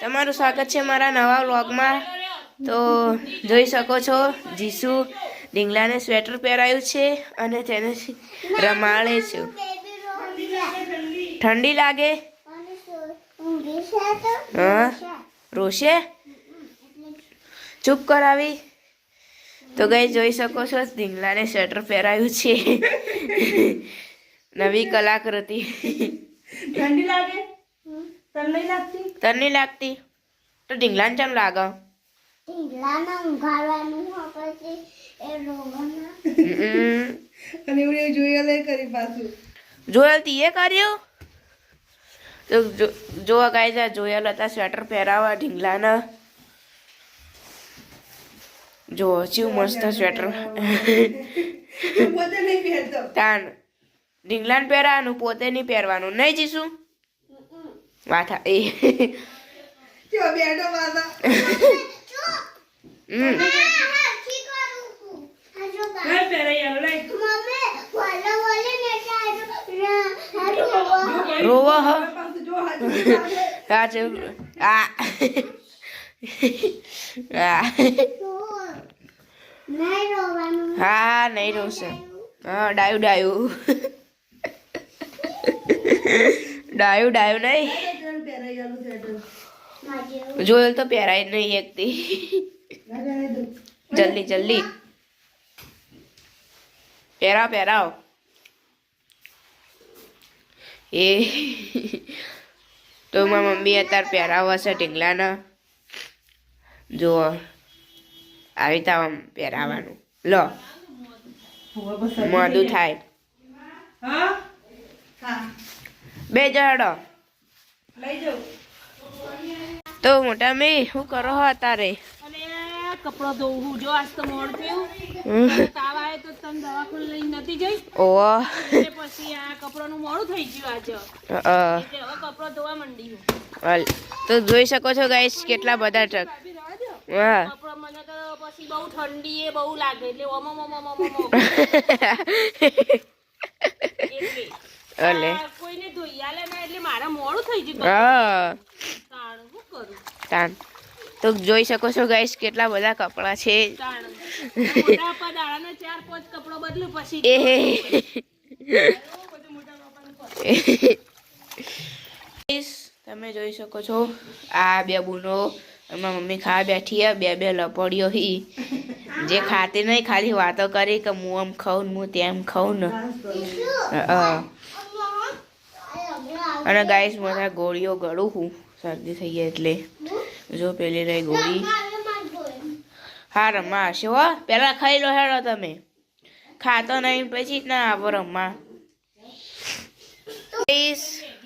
તમારું સ્વાગત છે મારા નવા વ્લોગમાં. તો જોઈ શકો છો, જીસુ ઢીંગલાને સ્વેટર પહેરાયું છે અને તેને રમાડે છે. ઠંડી લાગે? હા? રોશે? ચૂપ કરાવી. તો ગઈ જોઈ શકો છો, ઢીંગલાને સ્વેટર પહેરાયું છે. નવી કલાકૃતિ. ઠંડી લાગે? તને નહીં લાગતી? તો ઢીંગલાને કેમ લાગે. અને એવું કરી પાછું. જોયલ તીએ કર્યું? તો જો- ગાય છે જોયલ હતા સ્વેટર પહેરાવા ઢીંગલાના. જો શિવ મસ્ત સ્વેટર. હું પોતે નહીં તાન ઢીંગલાને પહેરાવાનું પોતે નહીં પહેરવાનું. નહીં જીશું વાથા એ જો બેઠો પાછા હમ કઈ પહેરાઈ આલો લે રોવો હ પાછું જો હાચું સાચું આ આ હા નહીં રોશે હા ડાયું ડાયું ડાયું ડાયું નહીં. જોયેલ તો પહેરાય નહીં એકથી જલ્દી જલ્દી. પહેરાવ પહેરાવ. એ. તો મારા મમ્મી અત્યારે પહેરાવ છે ઢીંગલાના. જો આવી તા આમ પહેરાવાનું. લો. મોડું થાય. હા? બે જડો લઈ જાઉં તો મોટા મેં શું કરો હો અને કપડો ધોવું જો આજ તો મોડ થયું. તાવ આવે તો તમે દવાખાને લઈને નથી જઈ. ઓહો. પછી આ કપડાનું મોડું થઈ ગયું આજે. એટલે હવે કપડો ધોવા માંડી હું. હાલ. તો જોઈ શકો છો ગાઈસ કેટલા બધા ટ્રક હા. કપડો મને તો પછી બહુ ઠંડી એ બહુ લાગે એટલે ઓમ ઓમ ઓમ. એટલે અલે આ કોઈને ધોઈ આલે ના એટલે મારે મોડું થઈ ગયું હા. તાણ તો જોઈ શકો છો ગાઈસ કેટલા બધા કપડા છે. તાણ. મોટા પા દાડાના ચાર પાંચ કપડો બદલું પછી એ. Guys, તમે જોઈ શકો છો આ બે બુનો એમાં મમ્મી ખાવા બેઠી હે બે બે લપડીઓ હી. જે ખાતી નહીં ખાલી વાતો કરી કે હું આમ ખાઉં હું તેમ ખાઉં ને. અને ગાઈસ મને ગોળીઓ ગળું હું શરદી થઈ ગઈ એટલે. જો પેલી રહી ગોળી. હા, રમવા હશે હો. પેલા ખાઈ લો હેડો તમે. ખાતો નહીં, પછી ના આવો રમવા.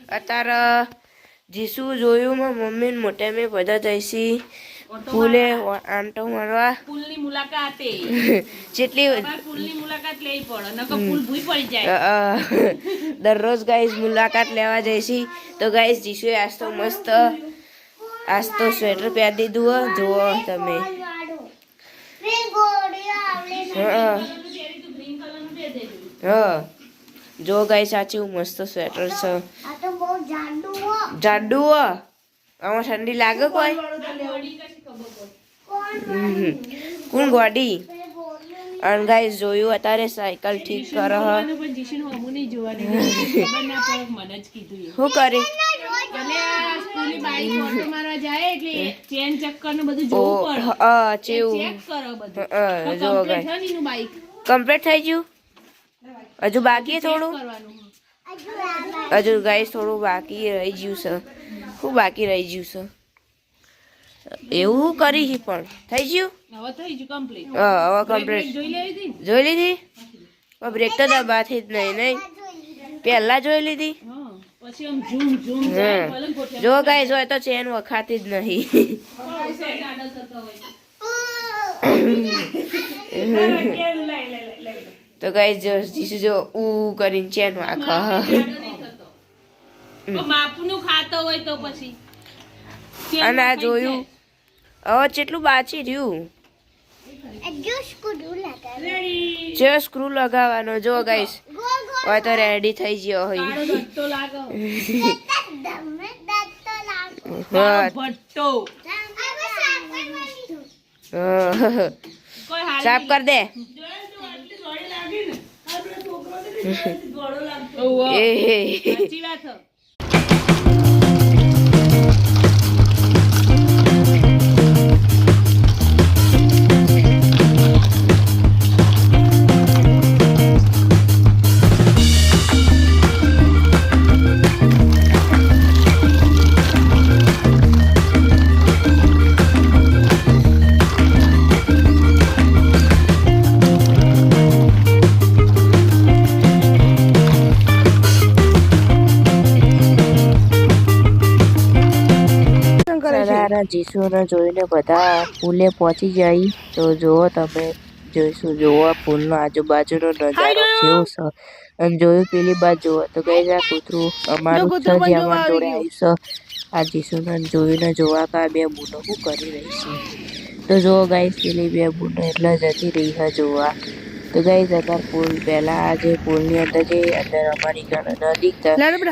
અત્યારે જીસુ જોયું મમ્મી મોટા મેં બધા જઈશી. ફૂલે આંટો મારવા પુલની મુલાકાતે. જેટલી પુલની મુલાકાત લેવી પડે નકર પુલ ભૂઈ પડી જાય. દરરોજ ગાઈસ મુલાકાત લેવા જઈશી તો ગાઈસ જીશુએ આજ તો મસ્ત આજ તો સ્વેટર પહેરી દીધું હો. જુઓ તમે. હા. હા. જો ગાઈ સાચું મસ્ત સ્વેટર છે. જાડુ હો. આમાં ઠંડી લાગે કોઈ. કોણ ગોડી? અને ગાઈસ જોયું અત્યારે સાયકલ ઠીક કરે હ. શું કરી? કમ્પ્લીટ થઈ ગયું? હજુ બાકી થોડું? હજુ ગાઈસ થોડું બાકી રહી ગયું છે. શું બાકી રહી ગયું છે. એવું કરી પણ. થઈ ગયું? હવે થઈ ગયું કમ્પ્લીટ અ, હવે કમ્પ્લીટ જોઈ જોઈ લીધી? પણ બ્રેક તો દબાથી જ નહીં નહીં? પહેલા જોઈ લીધી? જો ગાઈસ હોય તો ચેન વખાતી જ નહીં. તો ગાઈસ જો જીસુ જો ઉ કરીને ચેન વાખા માપનું ખાતો હોય તો પછી. અને આ જોયું. હવે કેટલું બાચી રહ્યું? જે સ્ક્રૂ લગાવવાનો. જો ગાઈસ હોય તો રેડી થઈ ગયો હોય. સાફ કર દે. ઓહો. એ. સાચી જીસુને જોઈને બધા પુલે પહોંચી જાય. તો જુઓ તમે જોઈશું જુઓ પુલનો આજુબાજુનો નજારો કેવો છે. અને જોયું પેલી બાજુ જુઓ તો ગઈ આ કૂતરું અમારું છે જે અમારા જોડે આવ્યું. છે આ જીશુને જોઈને જોવા કા બે બુનો શું કરી રહી છે. તો જુઓ ગાઈસ પેલી બે બુનો એટલે જતી રહી છે જોવા. તો ગઈ અત્યારે પુલ પહેલા આ જે પુલની અંદર જે અંદર અમારી નદી છે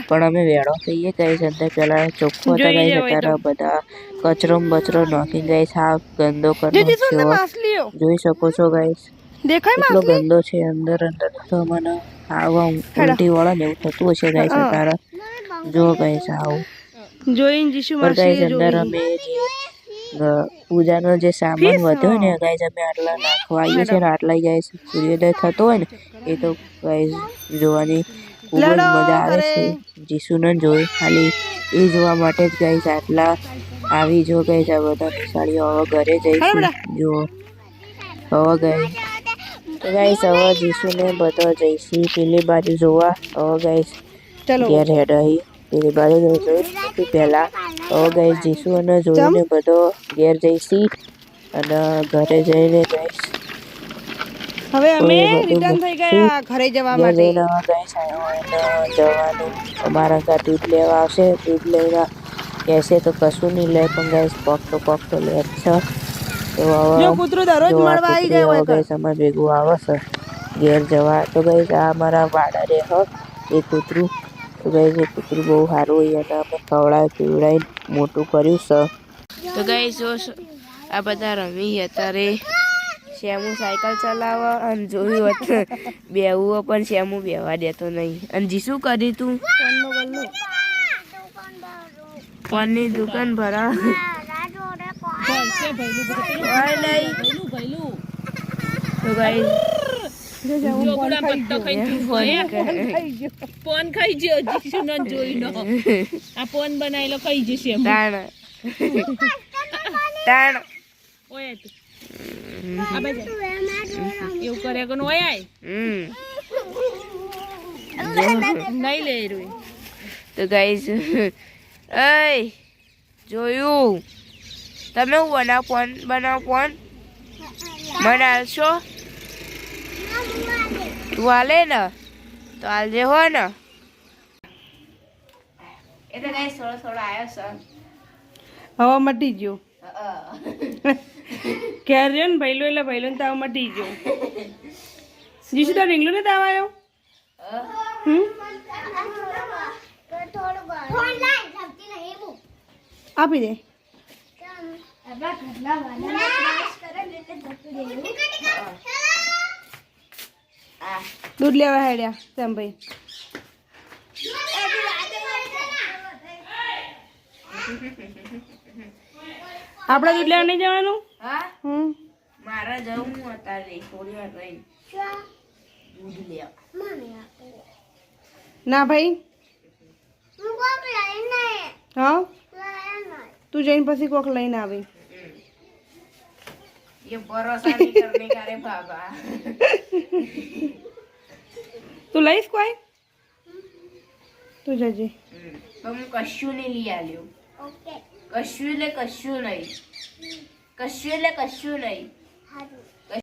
પણ અમે વેળો થઈએ ગઈ અંદર પેલા ચોખ્ખો તો ગાઈસ અત્યારે બધા કચરો ને બચરો નાખી ગઈ સાફ ગંદો કરી નાખ્યો જોઈ શકો છો ગાઈસ એટલો ગંદો છે અંદર અંદર તો મને આવા ઉલટી વાળા ને એવું થતું હશે ગાઈસ અત્યારે. જો ગાઈસ આવું. જોઈને જીશું અંદર અમે પૂજાનો જે સામાન વધ્યો ને ગાઈઝ અમે આટલા નાખવા આવીએ છીએ આટલા ગાઈસ સૂર્યોદય થતો હોય ને એ તો ગાઈઝ જોવાની ખૂબ જ મજા આવે છે. જીશુને જોઈ ખાલી એ જોવા માટે જ ગાઈઝ આટલા આવી જો ગાઈઝ આ બધા સાડીઓ હવે ઘરે જઈશું. જો હવે ગાઈ તો ગાઈઝ હવે જીશુને બધા જઈશું. પેલી બાજુ જોવા હવે ગાઈઝ ઘેર હેડ અહીં પેલી બાજુ જોઈ તે પહેલા હવે ગઈ જીશુ અને જોઈને બધો ઘેર જઈશી અને ઘરે જઈને જઈશ હવે અમે રિટર્ન થઈ ગયા ઘરે જવા માટે. જવાનું. અમારા ઘર દૂધ લેવા આવશે. દૂધ લેવા કહેશે તો કશું નહીં લે પણ ગાઈસ પગ તો પગ તો લે છે. તો હવે કૂતરું દરરોજ મળવા આવી જાય હોય ગાઈસ અમારે ભેગું આવે છે ઘેર જવા. તો ગાઈસ આ અમારા વાડા રે હ એ કૂતરું. તો ગાઈસ એ કૂતરું બહુ સારું હોય અને અમે ખવડાવી પીવડાવી મોટું કર્યું છે. તો ગાઈસ જો આ બધા રમી અત્યારે શ્યામુ સાયકલ ચલાવવા અને જોયું હતું બેવું પણ શ્યામુ બેવા દેતો નહીં. અને જી શું કરી તું? ફોનની દુકાન ભરા ભઈલું. તો ગાઈસ પોન ખાઈ ગયો. જીશુને જોઈને. આ પોન બનાવેલો ખાઈ જશે. તાણ. તાણ. ઓય તું. આ બાજુ. એવું કરે કે ઓય આય? નહીં લે રૂઈ તો ગાઈસ અય જોયું? તમે હું બનાવ ફોન બનાવ મને હાલશો તું હાલે ને તો હાલજે હો ને. એ તો થોડો થોડો આવ્યો સર હવે મટી ગયો. ઘેર રહ્યો ને ભૈલો એટલે ભૈલો ને તાવ મટી ગયો. જીશુ તો રીંગલો ને તાવ આવ્યો? આપી દે. આ દૂધ લેવા હેડ્યા તેમ ભાઈ. આપણે દૂધ લેવા નહીં જવાનું? હા? હમ. મારે જવું અત્યારે થોડી વાર રહીને. દૂધ લેવા. ના ભાઈ. હા તું જઈને પછી કોક લઈને આવી. ये भरोसा नहीं करने का रे बाबा તું લઈશ કોઈ તું જજે તો હું કશું નહીં લઈ આલ્યું કશું એટલે કશું નહીં કશું એટલે કશું નહીં